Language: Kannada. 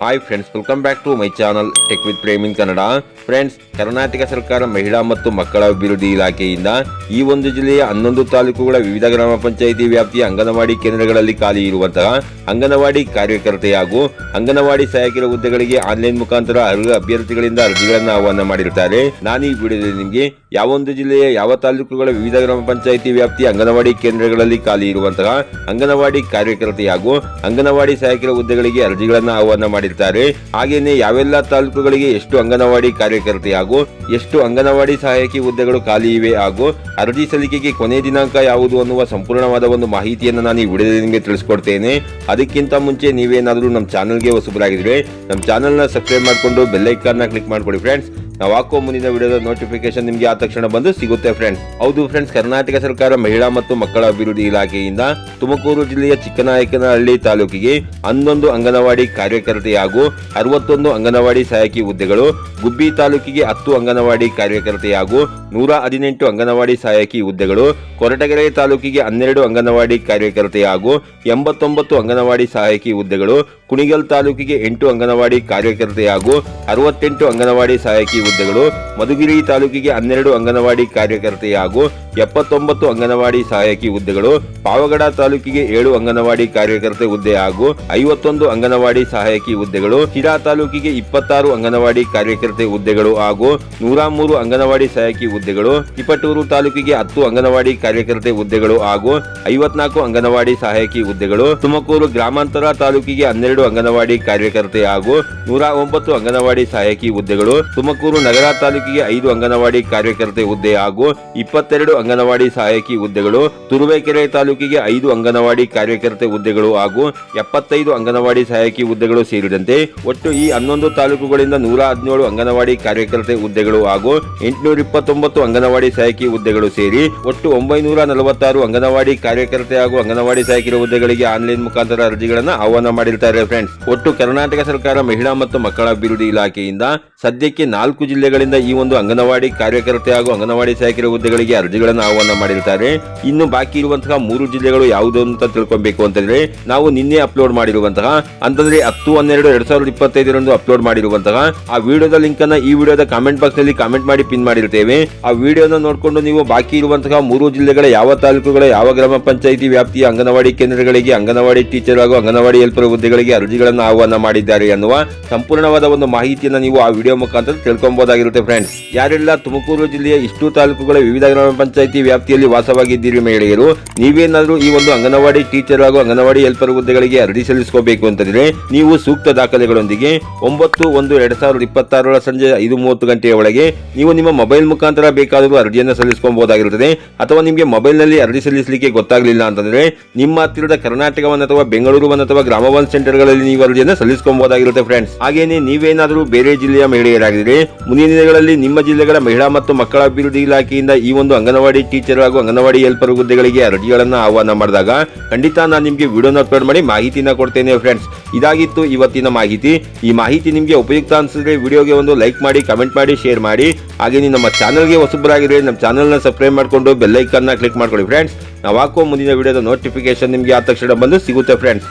Hi friends welcome back to my channel tech with Prem in Kannada friends Karnataka ಸರ್ಕಾರ ಮಹಿಳಾ ಮತ್ತು ಮಕ್ಕಳ ಅಭಿವೃದ್ಧಿ ಇಲಾಖೆಯಿಂದ ಈ ಒಂದು ಜಿಲ್ಲೆಯ ಹನ್ನೊಂದು ತಾಲೂಕುಗಳ ವಿವಿಧ ಗ್ರಾಮ ಪಂಚಾಯಿತಿ ವ್ಯಾಪ್ತಿಯ ಅಂಗನವಾಡಿ ಕೇಂದ್ರಗಳಲ್ಲಿ ಖಾಲಿ ಇರುವಂತಹ ಅಂಗನವಾಡಿ ಕಾರ್ಯಕರ್ತೆ ಹಾಗೂ ಅಂಗನವಾಡಿ ಸಹಾಯಕರ ಹುದ್ದೆಗಳಿಗೆ ಆನ್ಲೈನ್ ಮುಖಾಂತರ ಅರ್ಹ ಅಭ್ಯರ್ಥಿಗಳಿಂದ ಅರ್ಜಿಗಳನ್ನು ಆಹ್ವಾನ ಮಾಡಿರುತ್ತಾರೆ. ನಾನು ಈ ವಿಡಿಯೋದಲ್ಲಿ ನಿಮಗೆ ಯಾವೊಂದು ಜಿಲ್ಲೆಯ ಯಾವ ತಾಲೂಕುಗಳ ವಿವಿಧ ಗ್ರಾಮ ಪಂಚಾಯಿತಿ ವ್ಯಾಪ್ತಿಯ ಅಂಗನವಾಡಿ ಕೇಂದ್ರಗಳಲ್ಲಿ ಖಾಲಿ ಇರುವಂತಹ ಅಂಗನವಾಡಿ ಕಾರ್ಯಕರ್ತೆ ಹಾಗೂ ಅಂಗನವಾಡಿ ಸಹಾಯಕರ ಹುದ್ದೆಗಳಿಗೆ ಅರ್ಜಿಗಳನ್ನು ಆಹ್ವಾನ ಮಾಡಿರ್ತಾರೆ ಹಾಗೇನೆ ಯಾವೆಲ್ಲ ತಾಲೂಕುಗಳಿಗೆ ಎಷ್ಟು ಅಂಗನವಾಡಿ ಕಾರ್ಯಕರ್ತೆ ಹಾಗೂ ಎಷ್ಟು ಅಂಗನವಾಡಿ ಸಹಾಯಕಿ ಹುದ್ದೆಗಳು ಖಾಲಿ ಇವೆ ಹಾಗೂ ಅರ್ಜಿ ಸಲ್ಲಿಕೆಗೆ ಕೊನೆ ದಿನಾಂಕ ಯಾವುದು ಅನ್ನುವ ಸಂಪೂರ್ಣವಾದ ಒಂದು ಮಾಹಿತಿಯನ್ನು ನಾನು ಈ ವಿಡಿಯೋದಲ್ಲಿ ನಿಮಗೆ ತಿಳಿಸ್ಕೊಡ್ತೇನೆ. ಅದಕ್ಕಿಂತ ಮುಂಚೆ ನೀವೇನಾದರೂ ನಮ್ಮ ಚಾನಲ್ಗೆ ಹೊಸಬರಾಗಿದ್ರೆ ನಮ್ಮ ಚಾನಲ್ನ ಸಬ್ಸ್ಕ್ರೈಬ್ ಮಾಡಿಕೊಂಡು ಬೆಲ್ಲೈಕಾನ್ನ ಕ್ಲಿಕ್ ಮಾಡ್ಕೊಳ್ಳಿ ಫ್ರೆಂಡ್ಸ್. ನಾವು ಹಾಕೋ ಮುಂದಿನ ವಿಡಿಯೋದ ನೋಟಿಫಿಕೇಶನ್ ನಿಮಗೆ ಆ ತಕ್ಷಣ ಬಂದು ಸಿಗುತ್ತೆ ಫ್ರೆಂಡ್ಸ್ ಹೌದು ಫ್ರೆಂಡ್ಸ್ ಕರ್ನಾಟಕ ಸರ್ಕಾರ ಮಹಿಳಾ ಮತ್ತು ಮಕ್ಕಳ ಅಭಿವೃದ್ಧಿ ಇಲಾಖೆಯಿಂದ ತುಮಕೂರು ಜಿಲ್ಲೆಯ ಚಿಕ್ಕನಾಯಕನಹಳ್ಳಿ ತಾಲೂಕಿಗೆ ಹನ್ನೊಂದು ಅಂಗನವಾಡಿ ಕಾರ್ಯಕರ್ತೆ ಹಾಗೂ ಅರವತ್ತೊಂದು ಅಂಗನವಾಡಿ ಸಹಾಯಕಿ ಹುದ್ದೆಗಳು, ಗುಬ್ಬಿ ತಾಲೂಕಿಗೆ ಹತ್ತು ಅಂಗನವಾಡಿ ಕಾರ್ಯಕರ್ತೆ ಹಾಗೂ ನೂರ ಹದಿನೆಂಟು ಅಂಗನವಾಡಿ ಸಹಾಯಕಿ ಹುದ್ದೆಗಳು, ಕೊರಟಗೆರೆ ತಾಲೂಕಿಗೆ ಹನ್ನೆರಡು ಅಂಗನವಾಡಿ ಕಾರ್ಯಕರ್ತೆ ಹಾಗೂ ಎಂಬತ್ತೊಂಬತ್ತು ಅಂಗನವಾಡಿ ಸಹಾಯಕಿ ಹುದ್ದೆಗಳು, ಕುಣಿಗಲ್ ತಾಲೂಕಿಗೆ ಎಂಟು ಅಂಗನವಾಡಿ ಕಾರ್ಯಕರ್ತೆ ಹಾಗೂ ಅರವತ್ತೆಂಟು ಅಂಗನವಾಡಿ ಸಹಾಯಕಿ ಹುದ್ದೆಗಳು ಮಧುಗಿರಿ ತಾಲೂಕಿಗೆ ಹನ್ನೆರಡು ಅಂಗನವಾಡಿ ಕಾರ್ಯಕರ್ತೆ ಹಾಗೂ ಎಪ್ಪತ್ತೊಂಬತ್ತು ಅಂಗನವಾಡಿ ಸಹಾಯಕಿ ಹುದ್ದೆಗಳು, ಪಾವಗಡ ತಾಲೂಕಿಗೆ ಏಳು ಅಂಗನವಾಡಿ ಕಾರ್ಯಕರ್ತೆ ಹುದ್ದೆ ಹಾಗೂ ಐವತ್ತೊಂದು ಅಂಗನವಾಡಿ ಸಹಾಯಕಿ ಹುದ್ದೆಗಳು, ಶಿರಾ ತಾಲೂಕಿಗೆ ಇಪ್ಪತ್ತಾರು ಅಂಗನವಾಡಿ ಕಾರ್ಯಕರ್ತೆ ಹುದ್ದೆಗಳು ಹಾಗೂ ನೂರ ಮೂರು ಅಂಗನವಾಡಿ ಸಹಾಯಕಿ ಹುದ್ದೆಗಳು, ತಿಪಟೂರು ತಾಲೂಕಿಗೆ ಹತ್ತು ಅಂಗನವಾಡಿ ಕಾರ್ಯಕರ್ತೆ ಹುದ್ದೆಗಳು ಹಾಗೂ ಐವತ್ನಾಲ್ಕು ಅಂಗನವಾಡಿ ಸಹಾಯಕಿ ಹುದ್ದೆಗಳು, ತುಮಕೂರು ಗ್ರಾಮಾಂತರ ತಾಲೂಕಿಗೆ ಹನ್ನೆರಡು ಅಂಗನವಾಡಿ ಕಾರ್ಯಕರ್ತೆ ಹಾಗೂ ನೂರ ಒಂಬತ್ತು ಅಂಗನವಾಡಿ ಸಹಾಯಕಿ ಹುದ್ದೆಗಳು, ತುಮಕೂರು ನಗರ ತಾಲೂಕಿಗೆ ಐದು ಅಂಗನವಾಡಿ ಕಾರ್ಯಕರ್ತೆ ಹುದ್ದೆ ಹಾಗೂ ಇಪ್ಪತ್ತೆರಡು ಅಂಗನವಾಡಿ ಸಹಾಯಕಿ ಹುದ್ದೆಗಳು, ತುರುವೇಕೆರೆ ತಾಲೂಕಿಗೆ ಐದು ಅಂಗನವಾಡಿ ಕಾರ್ಯಕರ್ತೆ ಹುದ್ದೆಗಳು ಹಾಗೂ ಎಪ್ಪತ್ತೈದು ಅಂಗನವಾಡಿ ಸಹಾಯಕಿ ಹುದ್ದೆಗಳು ಸೇರಿದಂತೆ ಒಟ್ಟು ಈ ಹನ್ನೊಂದು ತಾಲೂಕುಗಳಿಂದ ನೂರ ಹದಿನೇಳು ಅಂಗನವಾಡಿ ಕಾರ್ಯಕರ್ತೆ ಹುದ್ದೆಗಳು ಹಾಗೂ ಎಂಟುನೂರ ಇಪ್ಪತ್ತೊಂಬತ್ತು ಅಂಗನವಾಡಿ ಸಹಾಯಕಿ ಹುದ್ದೆಗಳು ಸೇರಿ ಒಟ್ಟು ಒಂಬೈನೂರ ನಲವತ್ತಾರು ಅಂಗನವಾಡಿ ಕಾರ್ಯಕರ್ತೆ ಹಾಗೂ ಅಂಗನವಾಡಿ ಸಹಾಯಕಿ ಹುದ್ದೆಗಳಿಗೆ ಆನ್ಲೈನ್ ಮುಖಾಂತರ ಅರ್ಜಿಗಳನ್ನು ಆಹ್ವಾನ ಮಾಡಿರ್ತಾರೆ ಫ್ರೆಂಡ್ಸ್. ಒಟ್ಟು ಕರ್ನಾಟಕ ಸರ್ಕಾರ ಮಹಿಳಾ ಮತ್ತು ಮಕ್ಕಳ ಅಭಿವೃದ್ಧಿ ಇಲಾಖೆಯಿಂದ ಸದ್ಯಕ್ಕೆ ನಾಲ್ಕು ಜಿಲ್ಲೆಗಳಿಂದ ಈ ಒಂದು ಅಂಗನವಾಡಿ ಕಾರ್ಯಕರ್ತೆ ಹಾಗೂ ಅಂಗನವಾಡಿ ಸಹಾಯಕಿರ ಹುದ್ದೆಗಳಿಗೆ ಅರ್ಜಿಗಳನ್ನು ಆಹ್ವಾನ ಮಾಡಿರ್ತಾರೆ. ಇನ್ನು ಬಾಕಿ ಇರುವಂತಹ ಮೂರು ಜಿಲ್ಲೆಗಳು ಯಾವುದು ಅಂತ ತಿಳ್ಕೊಬೇಕು ಅಂತಂದ್ರೆ ನಾವು ನಿನ್ನೆ ಅಪ್ಲೋಡ್ ಮಾಡಿರುವಂತಹ, ಅಂತಂದ್ರೆ ಹತ್ತು, ಹನ್ನೆರಡು, ಎರಡ್ ಸಾವಿರದ ಇಪ್ಪತ್ತೈದರಂದು ಅಪ್ಲೋಡ್ ಮಾಡಿರುವಂತಹ, ಆ ವಿಡಿಯೋದ ಲಿಂಕ್ ಅನ್ನ ಈ ವಿಡಿಯೋದ ಕಾಮೆಂಟ್ ಬಾಕ್ಸ್ನಲ್ಲಿ ಕಾಮೆಂಟ್ ಮಾಡಿ ಪಿನ್ ಮಾಡಿರ್ತೇವೆ. ಆ ವಿಡಿಯೋನ ನೋಡಿಕೊಂಡು ನೀವು ಬಾಕಿ ಇರುವಂತಹ ಮೂರು ಜಿಲ್ಲೆಗಳ ಯಾವ ತಾಲೂಕುಗಳ, ಯಾವ ಗ್ರಾಮ ಪಂಚಾಯಿತಿ ವ್ಯಾಪ್ತಿಯ ಅಂಗನವಾಡಿ ಕೇಂದ್ರಗಳಿಗೆ, ಅಂಗನವಾಡಿ ಟೀಚರ್ ಹಾಗೂ ಅಂಗನವಾಡಿ ಹೆಲ್ಪರ್ ಹುದ್ದೆಗಳಿಗೆ ಅರ್ಜಿಗಳನ್ನು ಆಹ್ವಾನ ಮಾಡಿದ್ದಾರೆ ಅನ್ನುವ ಸಂಪೂರ್ಣವಾದ ಒಂದು ಮಾಹಿತಿಯನ್ನು ನೀವು ಆ ವಿಡಿಯೋ ಮುಖಾಂತರ ತಿಳ್ಕೊಬಹುದಾಗಿರುತ್ತೆ ಫ್ರೆಂಡ್ಸ್ ಯಾರೆಲ್ಲ ತುಮಕೂರು ಜಿಲ್ಲೆಯ ಇಷ್ಟು ತಾಲೂಕುಗಳ ವಿವಿಧ ಗ್ರಾಮ ಪಂಚಾಯಿತಿ ವ್ಯಾಪ್ತಿಯಲ್ಲಿ ವಾಸವಾಗಿದ್ದೀರಿ ಮಹಿಳೆಯರು. ನೀವೇನಾದರೂ ಈ ಒಂದು ಅಂಗನವಾಡಿ ಟೀಚರ್ ಹಾಗೂ ಅಂಗನವಾಡಿ ಹೆಲ್ಪರ್ ಹುದ್ದೆಗಳಿಗೆ ಅರ್ಜಿ ಸಲ್ಲಿಸಬೇಕು ಅಂತಂದರೆ ನೀವು ಸೂಕ್ತ ದಾಖಲೆಗಳೊಂದಿಗೆ ಒಂಬತ್ತು ಒಂದು ಎರಡ್ ಸಾವಿರದ ಇಪ್ಪತ್ತಾರರ ಸಂಜೆ ಐದು ಮೂವತ್ತು ಗಂಟೆಯ ಒಳಗೆ ನೀವು ನಿಮ್ಮ ಮೊಬೈಲ್ ಮುಖಾಂತರ ಬೇಕಾದರೂ ಅರ್ಜಿಯನ್ನು ಸಲ್ಲಿಸ್ಕೊಬಹುದಾಗಿರುತ್ತದೆ. ಅಥವಾ ನಿಮಗೆ ಮೊಬೈಲ್ನಲ್ಲಿ ಅರ್ಜಿ ಸಲ್ಲಿಸಲಿಕ್ಕೆ ಗೊತ್ತಾಗಲಿಲ್ಲ ಅಂತಂದರೆ ನಿಮ್ಮ ಹತ್ತಿರದ ಕರ್ನಾಟಕವನ್ನು ಅಥವಾ ಬೆಂಗಳೂರು ಒನ್ ಅಥವಾ ಗ್ರಾಮ ಒನ್ ಸೆಂಟರ್ಗಳಲ್ಲಿ ನೀವು ಅರ್ಜಿಯನ್ನು ಸಲ್ಲಿಸ್ಕೊಬಹುದಾಗಿರುತ್ತೆ ಫ್ರೆಂಡ್ಸ್. ಹಾಗೇನೆ ನೀವೇನಾದರೂ ಬೇರೆ ಜಿಲ್ಲೆಯ ಮಹಿಳೆಯರಾಗಿದ್ದರೆ ಮುಂದಿನ ದಿನಗಳಲ್ಲಿ ನಿಮ್ಮ ಜಿಲ್ಲೆಗಳ ಮಹಿಳಾ ಮತ್ತು ಮಕ್ಕಳ ಅಭಿವೃದ್ಧಿ ಇಲಾಖೆಯಿಂದ ಈ ಒಂದು ಅಂಗನವಾಡಿ ಟೀಚರ್ ಹಾಗೂ ಅಂಗನವಾಡಿ ಹೆಲ್ಪರ್ ಹುದ್ದೆಗಳಿಗೆ ಅರ್ಜಿಗಳನ್ನು ಆಹ್ವಾನ ಮಾಡಿದಾಗ ಖಂಡಿತ ನಾನು ನಿಮಗೆ ವಿಡಿಯೋನ ಅಪ್ಲೋಡ್ ಮಾಡಿ ಮಾಹಿತಿನ ಕೊಡ್ತೇನೆ ಫ್ರೆಂಡ್ಸ್ ಇದಾಗಿತ್ತು ಇವತ್ತಿನ ಮಾಹಿತಿ. ಈ ಮಾಹಿತಿ ನಿಮಗೆ ಉಪಯುಕ್ತ ಅನಿಸಿದ್ರೆ ವಿಡಿಯೋಗೆ ಒಂದು ಲೈಕ್ ಮಾಡಿ, ಕಮೆಂಟ್ ಮಾಡಿ, ಶೇರ್ ಮಾಡಿ. ಹಾಗೆ ನಮ್ಮ ಚಾನಲ್ಗೆ ಹೊಸಬರಾಗಿದ್ರೆ ನಮ್ಮ ಚಾನಲ್ನ ಸಬ್ಸ್ಕ್ರೈಬ್ ಮಾಡಿಕೊಂಡು ಬೆಲ್ಲೈಕನ್ನ ಕ್ಲಿಕ್ ಮಾಡ್ಕೊಳ್ಳಿ ಫ್ರೆಂಡ್ಸ್ ನಾವು ಹಾಕೋ ಮುಂದಿನ ವಿಡಿಯೋದ ನೋಟಿಫಿಕೇಶನ್ ನಿಮಗೆ ಆ ತಕ್ಷಣ ಬಂದು ಸಿಗುತ್ತೆ ಫ್ರೆಂಡ್ಸ್